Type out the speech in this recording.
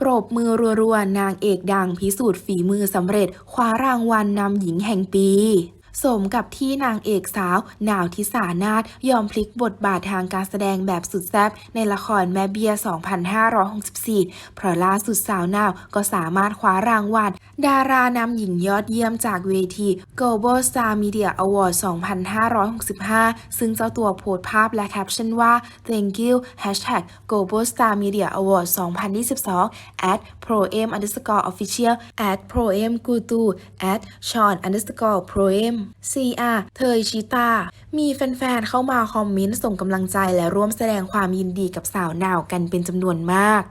ปรบมือรัวๆ นางเอกดังพิสูจน์ฝีมือสำเร็จคว้ารางวัลนำหญิงแห่งปี สมกับที่นางเอกสาว นาวทิสานาถยอมพลิกบทบาททางการแสดงแบบสุดแซ่บในละครแม่เบีย 2564 เพราะล่าสุดสาวนาวก็สามารถคว้ารางวัลดารานำหญิงยอดเยี่ยมจากเวที Global Star Media Award 2565 ซึ่งเจ้าตัวโพสภาพและแคปชั่นว่า thank you hashtag Global Star Media Award 2022 at proem underscore official at proem gutu at sean underscore proem cr เทยชิตา มีแฟนๆ เข้ามาคอมเมนต์ส่งกำลังใจและร่วมแสดงความยินดีกับสาวนาวกันเป็นจำนวนมาก